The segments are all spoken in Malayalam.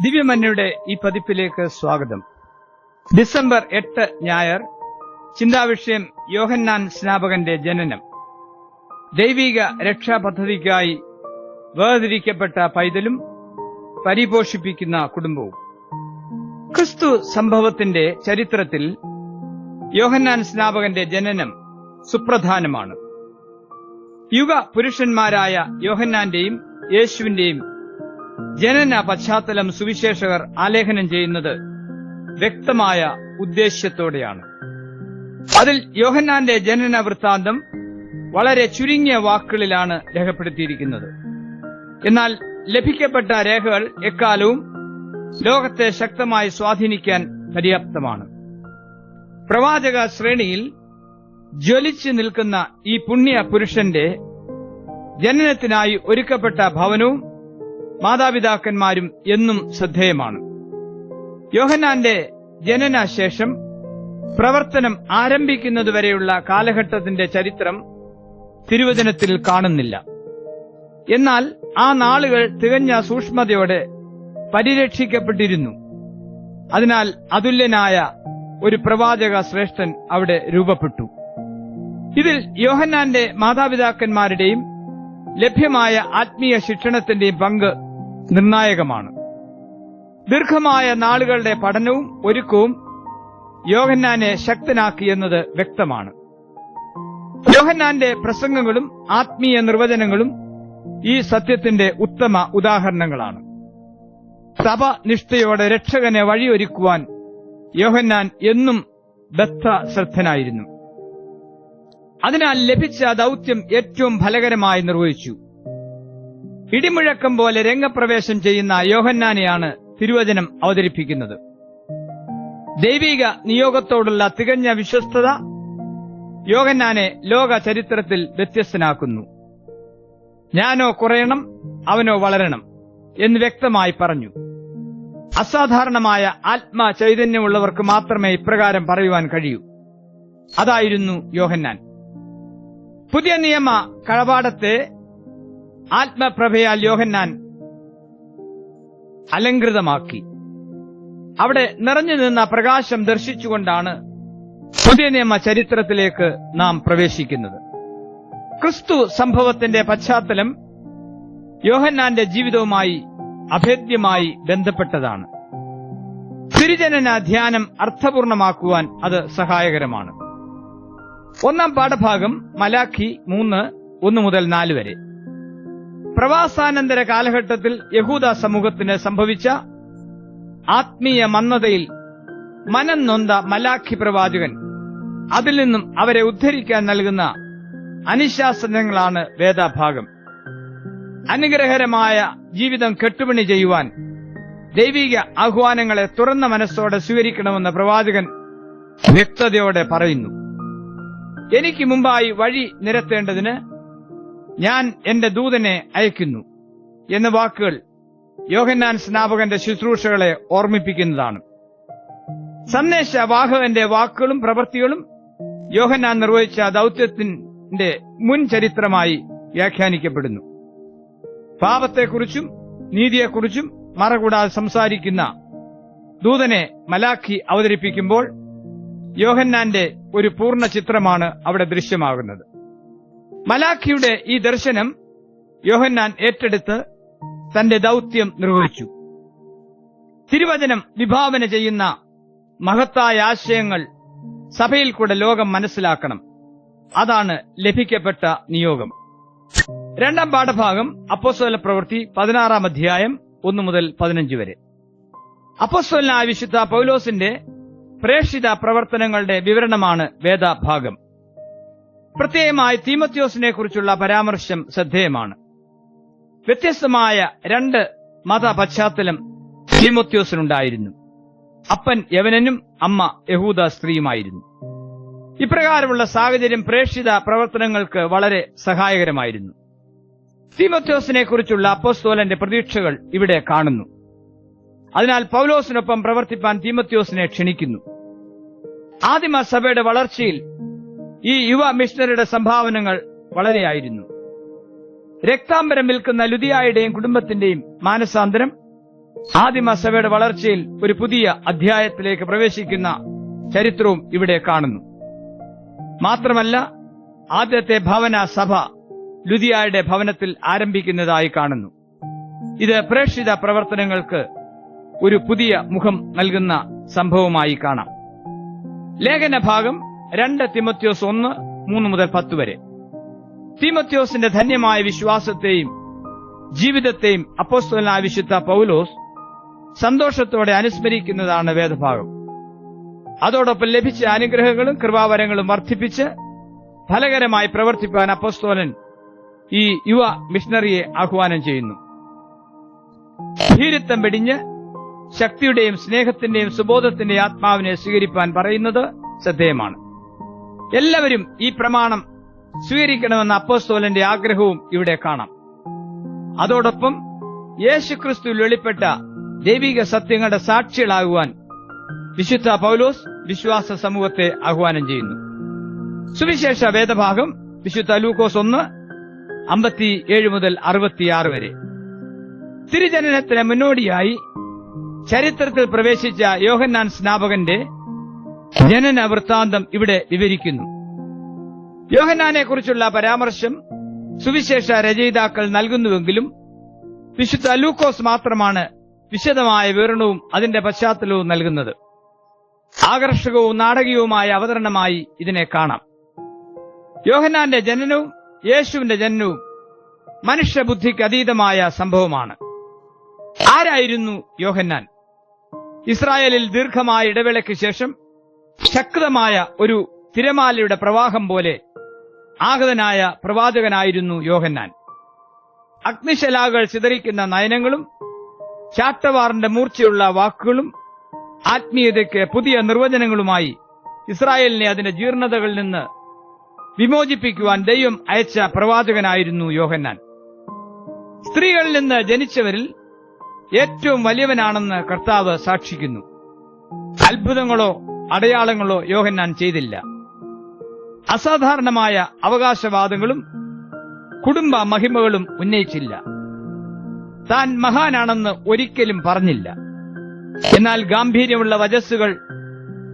ദിവ്യമന്യയുടെ ഈ പതിപ്പിലേക്ക് സ്വാഗതം. ഡിസംബർ എട്ട് ഞായർ ചിന്താവിഷയം യോഹന്നാൻ സ്നാപകന്റെ ജനനം. ദൈവിക രക്ഷാപദ്ധതിക്കായി വേർതിരിക്കപ്പെട്ട പൈതലും പരിപോഷിപ്പിക്കുന്ന കുടുംബവും. ക്രിസ്തു സംഭവത്തിന്റെ ചരിത്രത്തിൽ യോഹന്നാൻ സ്നാപകന്റെ ജനനം സുപ്രധാനമാണ്. യുഗ പുരുഷന്മാരായ യോഹന്നാന്റെയും യേശുവിന്റെയും ജനന പശ്ചാത്തലം സുവിശേഷകർ ആലേഖനം ചെയ്യുന്നത് വ്യക്തമായ ഉദ്ദേശ്യത്തോടെയാണ്. അതിൽ യോഹന്നാന്റെ ജനന വൃത്താന്തം വളരെ ചുരുങ്ങിയ വാക്കുകളിലാണ് രേഖപ്പെടുത്തിയിരിക്കുന്നത്. എന്നാൽ ലഭിക്കപ്പെട്ട രേഖകൾ എക്കാലവും ലോകത്തെ ശക്തമായി സ്വാധീനിക്കാൻ പര്യാപ്തമാണ്. പ്രവാചക ശ്രേണിയിൽ ജ്വലിച്ചു നിൽക്കുന്ന ഈ പുണ്യ പുരുഷന്റെ ജനനത്തിനായി ഒരുക്കപ്പെട്ട ഭവനവും മാതാപിതാക്കന്മാരും എന്നും ശ്രദ്ധേയമാണ്. യോഹന്നാന്റെ ജനനശേഷം പ്രവർത്തനം ആരംഭിക്കുന്നതുവരെയുള്ള കാലഘട്ടത്തിന്റെ ചരിത്രം തിരുവചനത്തിൽ കാണുന്നില്ല. എന്നാൽ ആ നാളുകൾ തികഞ്ഞ സൂക്ഷ്മതയോടെ പരിരക്ഷിക്കപ്പെട്ടിരുന്നു. അതിനാൽ അതുല്യനായ ഒരു പ്രവാചക ശ്രേഷ്ഠൻ അവിടെ രൂപപ്പെട്ടു. ഇതിൽ യോഹന്നാന്റെ മാതാപിതാക്കന്മാരുടെയും ലഭ്യമായ ആത്മീയ ശിക്ഷണത്തിന്റെയും പങ്ക് നിർണായകമാണ്. ദീർഘമായ നാളുകളുടെ പഠനവും ഒരുക്കവും യോഹന്നാനെ ശക്തനാക്കിയെന്നത് വ്യക്തമാണ്. യോഹന്നാന്റെ പ്രസംഗങ്ങളും ആത്മീയ നിർവചനങ്ങളും ഈ സത്യത്തിന്റെ ഉത്തമ ഉദാഹരണങ്ങളാണ്. സഭ നിഷ്ഠയോടെ രക്ഷകനെ വഴിയൊരുക്കുവാൻ യോഹന്നാൻ എന്നും ബദ്ധശ്രദ്ധനായിരുന്നു. അതിനാൽ ലഭിച്ച ദൗത്യം ഏറ്റവും ഫലകരമായി നിർവഹിച്ചു. ഇടിമുഴക്കം പോലെ രംഗപ്രവേശം ചെയ്യുന്ന യോഹന്നാനെയാണ് തിരുവചനം അവതരിപ്പിക്കുന്നത്. ദൈവിക നിയോഗത്തോടുള്ള തികഞ്ഞ വിശ്വസ്തത യോഹന്നാനെ ലോക ചരിത്രത്തിൽ വ്യത്യസ്തനാക്കുന്നു. ഞാനോ കുറയണം അവനോ വളരണം എന്ന് വ്യക്തമായി പറഞ്ഞു. അസാധാരണമായ ആത്മ ചൈതന്യമുള്ളവർക്ക് മാത്രമേ ഇപ്രകാരം പറയുവാൻ കഴിയൂ. അതായിരുന്നു യോഹന്നാൻ. പുതിയ നിയമ കളപാടത്തെ ആത്മപ്രഭയാൽ യോഹന്നാൻ അലങ്കൃതമാക്കി അവിടെ നിറഞ്ഞു നിന്ന പ്രകാശം ദർശിച്ചുകൊണ്ടാണ് പുതിയ നിയമ ചരിത്രത്തിലേക്ക് നാം പ്രവേശിക്കുന്നത്. ക്രിസ്തു സംഭവത്തിന്റെ പശ്ചാത്തലം യോഹന്നാന്റെ ജീവിതവുമായി അഭേദ്യമായി ബന്ധപ്പെട്ടതാണ്. തിരുജനന ധ്യാനം അർത്ഥപൂർണമാക്കുവാൻ അത് സഹായകരമാണ്. ഒന്നാം പാഠഭാഗം മലാഖി മൂന്ന് ഒന്ന് മുതൽ നാല് വരെ. പ്രവാസാനന്തര കാലഘട്ടത്തിൽ യഹൂദ സമൂഹത്തിന് സംഭവിച്ച ആത്മീയ മന്ദതയിൽ മനം നൊന്ത മലാഖി പ്രവാചകൻ. അതിൽ നിന്നും അവരെ ഉദ്ധരിക്കാൻ നൽകുന്ന അനുശാസനങ്ങളാണ് വേദാഭാഗം. അനുഗ്രഹരമായ ജീവിതം കെട്ടുപണി ചെയ്യുവാൻ ദൈവിക ആഹ്വാനങ്ങളെ തുറന്ന മനസ്സോടെ സ്വീകരിക്കണമെന്ന് പ്രവാചകൻ വ്യക്തതയോടെ പറയുന്നു. എനിക്ക് മുമ്പായി വഴി നിരത്തേണ്ടതിന് ഞാൻ എന്റെ ദൂതനെ അയക്കുന്നു എന്ന വാക്കുകൾ യോഹന്നാൻ സ്നാപകന്റെ ശുശ്രൂഷകളെ ഓർമ്മിപ്പിക്കുന്നതാണ്. സന്ദേശവാഹകന്റെ വാക്കുകളും പ്രവൃത്തികളും യോഹന്നാൻ നിർവഹിച്ച ദൗത്യത്തിന്റെ മുൻ ചരിത്രമായി വ്യാഖ്യാനിക്കപ്പെടുന്നു. പാപത്തെക്കുറിച്ചും നീതിയെക്കുറിച്ചും മറകൂടാതെ സംസാരിക്കുന്ന ദൂതനെ മലാഖി അവതരിപ്പിക്കുമ്പോൾ യോഹന്നാന്റെ ഒരു പൂർണ ചിത്രമാണ് അവിടെ ദൃശ്യമാകുന്നത്. മലാഖിയുടെ ഈ ദർശനം യോഹന്നാൻ ഏറ്റെടുത്ത് തന്റെ ദൗത്യം നിർവഹിച്ചു. തിരുവചനം വിഭാവന ചെയ്യുന്ന മഹത്തായ ആശയങ്ങൾ സഭയിൽ കൂടെ ലോകം മനസ്സിലാക്കണം. അതാണ് ലഭിക്കപ്പെട്ട നിയോഗം. രണ്ടാം പാഠഭാഗം അപ്പോസ്തല പ്രവൃത്തി പതിനാറാം അധ്യായം ഒന്നു മുതൽ പതിനഞ്ച് വരെ. അപ്പോസ്തലനായ വിശുദ്ധ പൗലോസിന്റെ പ്രേക്ഷിത പ്രവർത്തനങ്ങളുടെ വിവരണമാണ് വേദഭാഗം. പ്രത്യേകമായി തീമത്യോസിനെ കുറിച്ചുള്ള പരാമർശം ശ്രദ്ധേയമാണ്. വ്യത്യസ്തമായ രണ്ട് മത പശ്ചാത്തലം തീമത്യോസിനുണ്ടായിരുന്നു. അപ്പൻ യവനനും അമ്മ യഹൂദ സ്ത്രീയുമായിരുന്നു. ഇപ്രകാരമുള്ള സാഹചര്യം പ്രേക്ഷിത പ്രവർത്തനങ്ങൾക്ക് വളരെ സഹായകരമായിരുന്നു. തീമത്യോസിനെ കുറിച്ചുള്ള അപ്പോസ്തോലന്റെ പ്രതീക്ഷകൾ ഇവിടെ കാണുന്നു. അതിനാൽ പൗലോസിനൊപ്പം പ്രവർത്തിപ്പാൻ തീമത്യോസിനെ ക്ഷണിക്കുന്നു. ആദിമ സഭയുടെ വളർച്ചയിൽ ഈ യുവ മിഷണറിയുടെ സംഭാവനകൾ വളരെയായിരുന്നു. രക്താംബരം വിൽക്കുന്ന ലുതിയായുടെയും കുടുംബത്തിന്റെയും മാനസാന്തരം ആദിമസഭയുടെ വളർച്ചയിൽ ഒരു പുതിയ അധ്യായത്തിലേക്ക് പ്രവേശിക്കുന്ന ചരിത്രവും ഇവിടെ കാണുന്നു. മാത്രമല്ല ആദ്യത്തെ ഭവന സഭ ലുതിയായുടെ ഭവനത്തിൽ ആരംഭിക്കുന്നതായി കാണുന്നു. ഇത് പ്രേക്ഷിത പ്രവർത്തനങ്ങൾക്ക് ഒരു പുതിയ മുഖം നൽകുന്ന സംഭവമായി കാണാം. ലേഖന ഭാഗം രണ്ട് തിമത്യോസ് ഒന്ന് മൂന്ന് മുതൽ പത്ത് വരെ. തിമത്യോസിന്റെ ധന്യമായ വിശ്വാസത്തെയും ജീവിതത്തെയും അപ്പോസ്തലനായ വിശുദ്ധ പൗലോസ് സന്തോഷത്തോടെ അനുസ്മരിക്കുന്നതാണ് വേദഭാഗം. അതോടൊപ്പം ലഭിച്ച അനുഗ്രഹങ്ങളും കൃപാവരങ്ങളും വർദ്ധിപ്പിച്ച് ഫലകരമായി പ്രവർത്തിപ്പാൻ അപ്പോസ്തോലൻ ഈ യുവ മിഷണറിയെ ആഹ്വാനം ചെയ്യുന്നു. ഭീരുത്വം വെടിഞ്ഞ് ശക്തിയുടെയും സ്നേഹത്തിന്റെയും സുബോധത്തിന്റെയും ആത്മാവിനെ സ്വീകരിപ്പാൻ പറയുന്നത് ശ്രദ്ധേയമാണ്. എല്ലാവരും ഈ പ്രമാണം സ്വീകരിക്കണമെന്ന അപ്പോസ്തോലന്റെ ആഗ്രഹവും ഇവിടെ കാണാം. അതോടൊപ്പം യേശുക്രിസ്തു വെളിപ്പെട്ട ദൈവിക സത്യങ്ങളുടെ സാക്ഷികളാകുവാൻ വിശുദ്ധ പൗലോസ് വിശ്വാസ സമൂഹത്തെ ആഹ്വാനം ചെയ്യുന്നു. സുവിശേഷ വേദഭാഗം വിശുദ്ധ ലൂക്കോസ് ഒന്ന് അമ്പത്തിയേഴ് മുതൽ അറുപത്തിയാറ് വരെ. തിരുജനനത്തിന് മുന്നോടിയായി ചരിത്രത്തിൽ പ്രവേശിച്ച യോഹന്നാൻ സ്നാപകന്റെ ജനന വൃത്താന്തം ഇവിടെ വിവരിക്കുന്നു. യോഹന്നാനെ കുറിച്ചുള്ള പരാമർശം സുവിശേഷ രചയിതാക്കൾ നൽകുന്നുവെങ്കിലും വിശുദ്ധ ലൂക്കോസ് മാത്രമാണ് വിശദമായ വിവരണവും അതിന്റെ പശ്ചാത്തലവും നൽകുന്നത്. ആകർഷകവും നാടകീയവുമായ അവതരണമായി ഇതിനെ കാണാം. യോഹന്നാന്റെ ജനനവും യേശുവിന്റെ ജനനവും മനുഷ്യബുദ്ധിക്ക് അതീതമായ സംഭവമാണ്. ആരായിരുന്നു യോഹന്നാൻ? ഇസ്രായേലിൽ ദീർഘമായ ഇടവേളയ്ക്ക് ശേഷം ശക്തമായ ഒരു തിരമാലയുടെ പ്രവാഹം പോലെ ആഗതനായ പ്രവാചകനായിരുന്നു യോഹന്നാൻ. അഗ്നിശലാകൾ ചിതറിക്കുന്ന നയനങ്ങളും ചാട്ടവാറിന്റെ മൂർച്ചയുള്ള വാക്കുകളും ആത്മീയതയ്ക്ക് പുതിയ നിർവചനങ്ങളുമായി ഇസ്രായേലിനെ അതിന്റെ ജീർണതകളിൽ നിന്ന് വിമോചിപ്പിക്കുവാൻ ദൈവം അയച്ച പ്രവാചകനായിരുന്നു യോഹന്നാൻ. സ്ത്രീകളിൽ നിന്ന് ജനിച്ചവരിൽ ഏറ്റവും വലിയവനാണെന്ന് കർത്താവ് സാക്ഷിക്കുന്നു. അത്ഭുതങ്ങളോ അടയാളങ്ങളോ യോഹന്നാൻ ചെയ്തില്ല. അസാധാരണമായ അവകാശവാദങ്ങളും കുടുംബ മഹിമകളും ഉന്നയിച്ചില്ല. താൻ മഹാനാണെന്ന് ഒരിക്കലും പറഞ്ഞില്ല. എന്നാൽ ഗാംഭീര്യമുള്ള വജസ്സുകൾ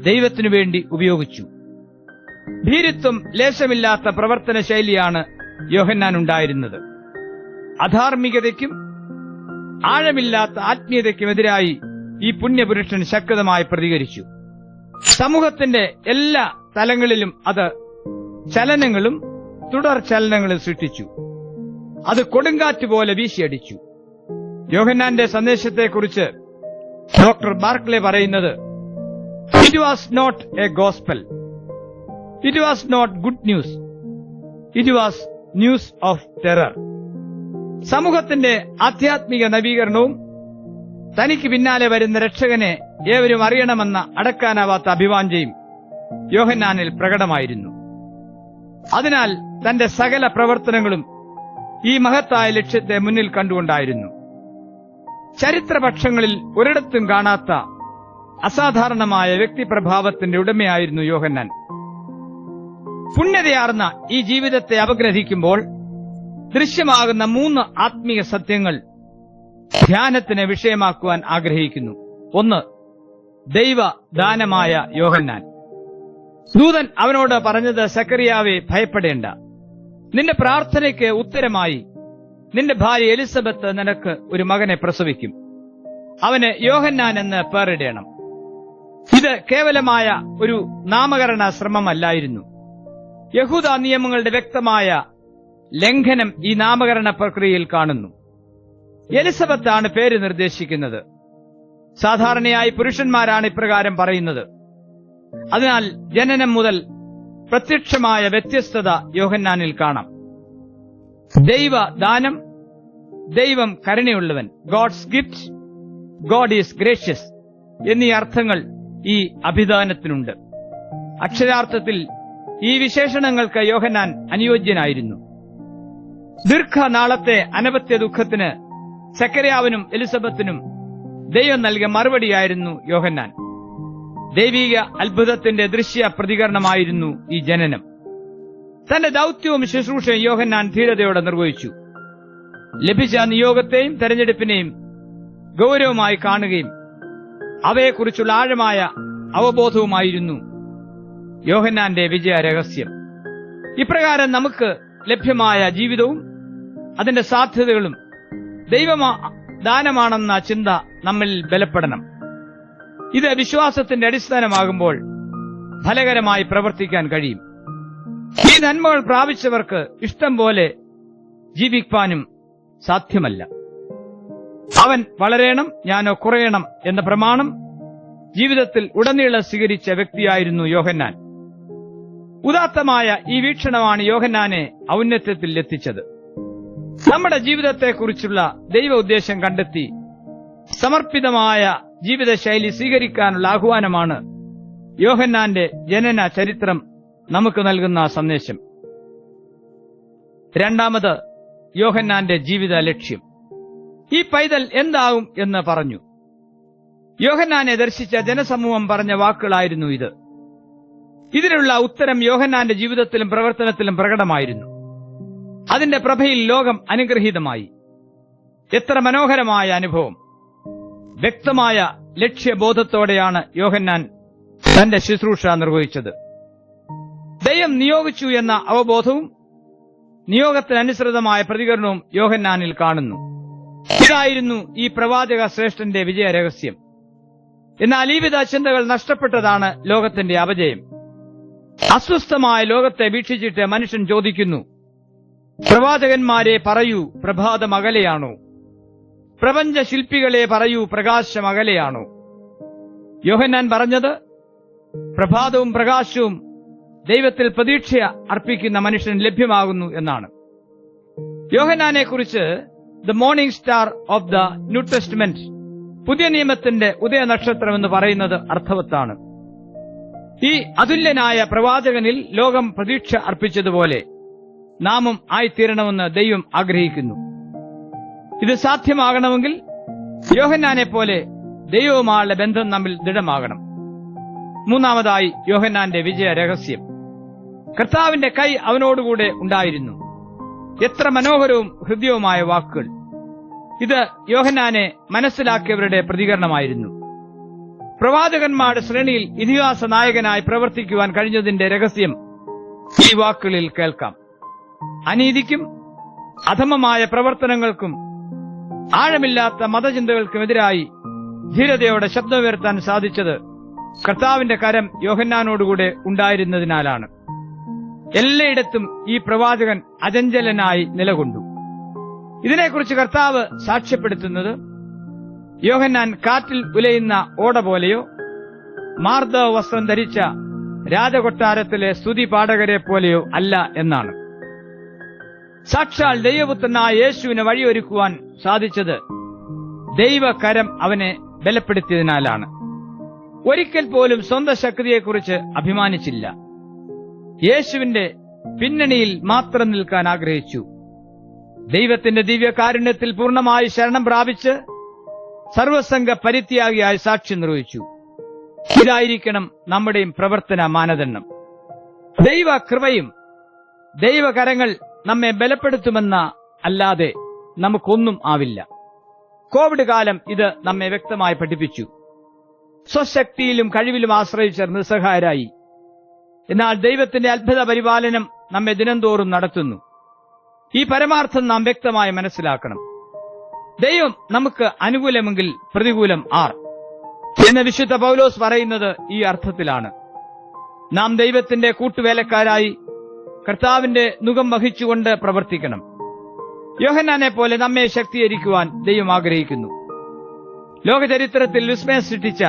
ദൈവത്തിനു വേണ്ടി ഉപയോഗിച്ചു. ഭീരുത്വം ലേശമില്ലാത്ത പ്രവർത്തന ശൈലിയാണ് യോഹന്നാൻ ഉണ്ടായിരുന്നത്. അധാർമികതയ്ക്കും ആഴമില്ലാത്ത ആത്മീയതയ്ക്കുമെതിരായി ഈ പുണ്യപുരുഷൻ ശക്തമായി പ്രതികരിച്ചു. സമൂഹത്തിന്റെ എല്ലാ തലങ്ങളിലും അത് ചലനങ്ങളും തുടർ ചലനങ്ങളും സൃഷ്ടിച്ചു. അത് കൊടുങ്കാറ്റ് പോലെ വീശിയടിച്ചു. യോഹന്നാന്റെ സന്ദേശത്തെക്കുറിച്ച് ഡോക്ടർ ബാർക്ലെ പറയുന്നത് it was not a gospel it was not good news it was news of terror സമൂഹത്തിന്റെ ആധ്യാത്മിക നവീകരണവും തനിക്ക് പിന്നാലെ വരുന്ന രക്ഷകനെ ഏവരും അറിയണമെന്ന അടക്കാനാവാത്ത അഭിവാഞ്ചയും യോഹന്നാനിൽ പ്രകടമായിരുന്നു. അതിനാൽ തന്റെ സകല പ്രവർത്തനങ്ങളും ഈ മഹത്തായ ലക്ഷ്യത്തെ മുന്നിൽ കണ്ടുകൊണ്ടായിരുന്നു. ചരിത്രപക്ഷങ്ങളിൽ ഒരിടത്തും കാണാത്ത അസാധാരണമായ വ്യക്തിപ്രഭാവത്തിന്റെ ഉടമയായിരുന്നു യോഹന്നാൻ. പുണ്യതയാർന്ന ഈ ജീവിതത്തെ അപഗ്രഹിക്കുമ്പോൾ ദൃശ്യമാകുന്ന മൂന്ന് ആത്മീയ സത്യങ്ങൾ ധ്യാനത്തിന് വിഷയമാക്കുവാൻ ആഗ്രഹിക്കുന്നു. ഒന്ന് ദൈവ ദാനമായ യോഹന്നാൻ. ദൂതൻ അവനോട് പറഞ്ഞത് സക്കറിയാവെ ഭയപ്പെടേണ്ട. നിന്റെ പ്രാർത്ഥനയ്ക്ക് ഉത്തരമായി നിന്റെ ഭാര്യ എലിസബത്ത് നിനക്ക് ഒരു മകനെ പ്രസവിക്കും. അവന് യോഹന്നാൻ എന്ന് പേരിടേണം. ഇത് കേവലമായ ഒരു നാമകരണ ശ്രമമല്ലായിരുന്നു. യഹൂദ നിയമങ്ങളുടെ വ്യക്തമായ ലംഘനം ഈ നാമകരണ പ്രക്രിയയിൽ കാണുന്നു. എലിസബത്താണ് പേര് നിർദ്ദേശിക്കുന്നത്. സാധാരണയായി പുരുഷന്മാരാണ് ഇപ്രകാരം പറയുന്നത്. അതിനാൽ ജനനം മുതൽ പ്രത്യക്ഷമായ വ്യത്യസ്തത യോഹന്നാനിൽ കാണാം. ദൈവ ദാനം ദൈവം കരുണയുള്ളവൻ God's gift God is gracious എന്നീ അർത്ഥങ്ങൾ ഈ അഭിദാനത്തിനുണ്ട് അക്ഷരാർത്ഥത്തിൽ ഈ വിശേഷണങ്ങൾക്ക് യോഹന്നാൻ അനുയോജ്യനായിരുന്നു. ദീർഘനാളത്തെ അനവത്യ ദുഃഖത്തിന് സക്കരയാവിനും എലിസബത്തിനും ദൈവം നൽകിയ മറുപടിയായിരുന്നു യോഹന്നാൻ. ദൈവിക അത്ഭുതത്തിന്റെ ദൃശ്യ പ്രതികരണമായിരുന്നു ഈ ജനനം. തന്റെ ദൗത്യവും ശുശ്രൂഷയും യോഹന്നാൻ ധീരതയോടെ നിർവഹിച്ചു. ലഭിച്ച നിയോഗത്തെയും തെരഞ്ഞെടുപ്പിനെയും ഗൗരവമായി കാണുകയും അവയെക്കുറിച്ചുള്ള ആഴമായ അവബോധവുമായിരുന്നു യോഹന്നാന്റെ വിജയ രഹസ്യം ഇപ്രകാരം നമുക്ക് ലഭ്യമായ ജീവിതവും അതിന്റെ സാധ്യതകളും ദൈവമാ ദാനമാണെന്ന ചിന്ത നമ്മിൽ ബലപ്പെടണം. ഇത് വിശ്വാസത്തിന്റെ അടിസ്ഥാനമാകുമ്പോൾ ഫലകരമായി പ്രവർത്തിക്കാൻ കഴിയും. ഈ നന്മകൾ പ്രാപിച്ചവർക്ക് ഇഷ്ടം പോലെ ജീവിക്കാനും സാധ്യമല്ല. അവൻ വളരേണം ഞാനോ കുറയണം എന്ന പ്രമാണം ജീവിതത്തിൽ ഉടനീളം സ്വീകരിച്ച വ്യക്തിയായിരുന്നു യോഹന്നാൻ. ഉദാത്തമായ ഈ വീക്ഷണമാണ് യോഹന്നാനെ ഔന്നത്യത്തിൽ എത്തിച്ചത്. നമ്മുടെ ജീവിതത്തെക്കുറിച്ചുള്ള ദൈവ ഉദ്ദേശം കണ്ടെത്തി സമർപ്പിതമായ ജീവിതശൈലി സ്വീകരിക്കാനുള്ള ആഹ്വാനമാണ് യോഹന്നാന്റെ ജനന ചരിത്രം നമുക്ക് നൽകുന്ന സന്ദേശം. രണ്ടാമത് യോഹന്നാന്റെ ജീവിത ലക്ഷ്യം. ഈ പൈതൽ എന്താവും എന്ന് പറഞ്ഞു. യോഹന്നാനെ ദർശിച്ച ജനസമൂഹം പറഞ്ഞ വാക്കുകളായിരുന്നു ഇത്. ഇതിനുള്ള ഉത്തരം യോഹന്നാന്റെ ജീവിതത്തിലും പ്രവർത്തനത്തിലും പ്രകടമായിരുന്നു. അതിന്റെ പ്രഭയിൽ ലോകം അനുഗ്രഹീതമായി. എത്ര മനോഹരമായ അനുഭവം. വ്യക്തമായ ലക്ഷ്യബോധത്തോടെയാണ് യോഹന്നാൻ തന്റെ ശുശ്രൂഷ നിർവഹിച്ചത്. ദൈവം നിയോഗിച്ചു എന്ന അവബോധവും നിയോഗത്തിനനുസൃതമായ പ്രതികരണവും യോഹന്നാനിൽ കാണുന്നു. ഇതായിരുന്നു ഈ പ്രവാചക ശ്രേഷ്ഠന്റെ വിജയ രഹസ്യം. എന്നാൽ ഈ വിധ ചിന്തകൾ നഷ്ടപ്പെട്ടതാണ് ലോകത്തിന്റെ അപജയം. അസ്വസ്ഥമായ ലോകത്തെ വീക്ഷിച്ചിട്ട് മനുഷ്യൻ ചോദിക്കുന്നു പ്രവാചകന്മാരെ പറയൂ പ്രഭാതമകലെയാണോ? പ്രപഞ്ച ശില്പികളെ പറയൂ പ്രകാശമകലെയാണോ? യോഹന്നാൻ പറഞ്ഞത് പ്രഭാതവും പ്രകാശവും ദൈവത്തിൽ പ്രതീക്ഷ അർപ്പിക്കുന്ന മനുഷ്യൻ ലഭ്യമാകുന്നു എന്നാണ്. യോഹന്നാനെ കുറിച്ച് the morning star of the new testament പുതിയ നിയമത്തിന്റെ ഉദയ നക്ഷത്രം എന്ന് പറയുന്നത് അർത്ഥവത്താണ്. ഈ അതുല്യനായ പ്രവാചകനിൽ ലോകം പ്രതീക്ഷ അർപ്പിച്ചതുപോലെ നാമും ആയിത്തീരണമെന്ന് ദൈവം ആഗ്രഹിക്കുന്നു. ഇത് സാധ്യമാകണമെങ്കിൽ യോഹന്നാനെ പോലെ ദൈവവുമായുള്ള ബന്ധം നമ്മിൽ ദൃഢമാകണം. മൂന്നാമതായി യോഹന്നാന്റെ വിജയ രഹസ്യം. കർത്താവിന്റെ കൈ അവനോടുകൂടെ ഉണ്ടായിരുന്നു. എത്ര മനോഹരവും ഹൃദ്യവുമായ വാക്കുകൾ. ഇത് യോഹന്നാനെ മനസ്സിലാക്കിയവരുടെ പ്രതികരണമായിരുന്നു. പ്രവാചകന്മാരുടെ ശ്രേണിയിൽ ഇതിഹാസ നായകനായി പ്രവർത്തിക്കുവാൻ കഴിഞ്ഞതിന്റെ രഹസ്യം ഈ വാക്കുകളിൽ കേൾക്കാം. അനീതിക്കും അധമമായ പ്രവർത്തനങ്ങൾക്കും ആഴമില്ലാത്ത മതചിന്തകൾക്കുമെതിരായി ധീരതയോടെ ശബ്ദമുയർത്താൻ സാധിച്ചത് കർത്താവിന്റെ കരം യോഹന്നാനോടുകൂടെ ഉണ്ടായിരുന്നതിനാലാണ്. എല്ലായിടത്തും ഈ പ്രവാചകൻ അചഞ്ചലനായി നിലകൊണ്ടു. ഇതിനെക്കുറിച്ച് കർത്താവ് സാക്ഷ്യപ്പെടുത്തുന്നത് യോഹന്നാൻ കാറ്റിൽ ഉലയുന്ന ഓട പോലെയോ മാർദ്ദവ വസ്ത്രം ധരിച്ച രാജകൊട്ടാരത്തിലെ സ്തുതി പാഠകരെ പോലെയോ അല്ല എന്നാണ്. സാക്ഷാൽ ദൈവപുത്രനായ യേശുവിനെ വഴിയൊരുക്കുവാൻ സാധിച്ചത് ദൈവകരം അവനെ ബലപ്പെടുത്തിയതിനാലാണ്. ഒരിക്കൽ പോലും സ്വന്തം ശക്തിയെക്കുറിച്ച് അഭിമാനിച്ചില്ല. യേശുവിന്റെ പിന്നണിയിൽ മാത്രം നിൽക്കാൻ ആഗ്രഹിച്ചു. ദൈവത്തിന്റെ ദിവ്യകാരുണ്യത്തിൽ പൂർണമായി ശരണം പ്രാപിച്ച് സർവസംഘ പരിത്യാഗിയായി സാക്ഷി നിർവഹിച്ചു. ഇതായിരിക്കണം നമ്മുടെയും പ്രവർത്തന മാനദണ്ഡം. ദൈവകൃപയും ദൈവകരങ്ങൾ നമ്മെ ബലപ്പെടുത്തുമെന്ന അല്ലാതെ നമുക്കൊന്നും ആവില്ല. കോവിഡ് കാലം ഇത് നമ്മെ വ്യക്തമായി പഠിപ്പിച്ചു. സ്വശക്തിയിലും കഴിവിലും ആശ്രയിച്ചർ നിസ്സഹായരായി. എന്നാൽ ദൈവത്തിന്റെ അത്ഭുത പരിപാലനം നമ്മെ ദിനംതോറും നടത്തുന്നു. ഈ പരമാർത്ഥം നാം വ്യക്തമായി മനസ്സിലാക്കണം. ദൈവം നമുക്ക് അനുകൂലമെങ്കിൽ പ്രതികൂലം ആർ. എന്ന് വിശുദ്ധ പൗലോസ് പറയുന്നത് ഈ അർത്ഥത്തിലാണ്. നാം ദൈവത്തിന്റെ കൂട്ടുവേലക്കാരായി കർത്താവിന്റെ മുഖം വഹിച്ചുകൊണ്ട് പ്രവർത്തിക്കണം. യോഹന്നാനെ പോലെ നമ്മെ ശക്തീകരിക്കുവാൻ ദൈവം ആഗ്രഹിക്കുന്നു. ലോകചരിത്രത്തിൽ വിസ്മയം സൃഷ്ടിച്ച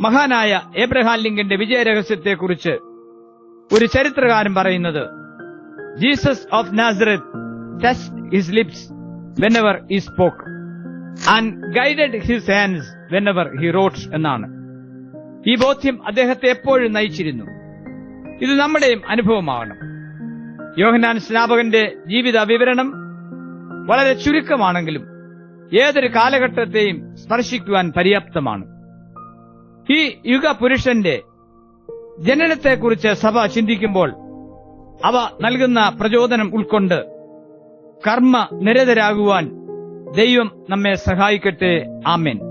മഹാനായ ഏബ്രഹാം ലിങ്കിന്റെ വിജയരഹസ്യത്തെക്കുറിച്ച് ഒരു ചരിത്രകാരൻ പറയുന്നത് Jesus of Nazareth touched his lips whenever he spoke and guided his hands whenever he wrote എന്നാണ്. ഈ ബോധ്യം അദ്ദേഹത്തെ എപ്പോഴും നയിച്ചിരുന്നു. ഇത് നമ്മുടെയും അനുഭവമാകണം യോഹന്നാൻ സ്നാപകന്റെ ജീവിത വിവരണം വളരെ ചുരുക്കമാണെങ്കിലും ഏതൊരു കാലഘട്ടത്തെയും സ്പർശിക്കുവാൻ പര്യാപ്തമാണ്. ഈ യുഗ പുരുഷന്റെ ജനനത്തെക്കുറിച്ച് സഭ ചിന്തിക്കുമ്പോൾ അവ നൽകുന്ന പ്രചോദനം ഉൾക്കൊണ്ട് കർമ്മ നിരതരാകുവാൻ ദൈവം നമ്മെ സഹായിക്കട്ടെ. ആമേൻ.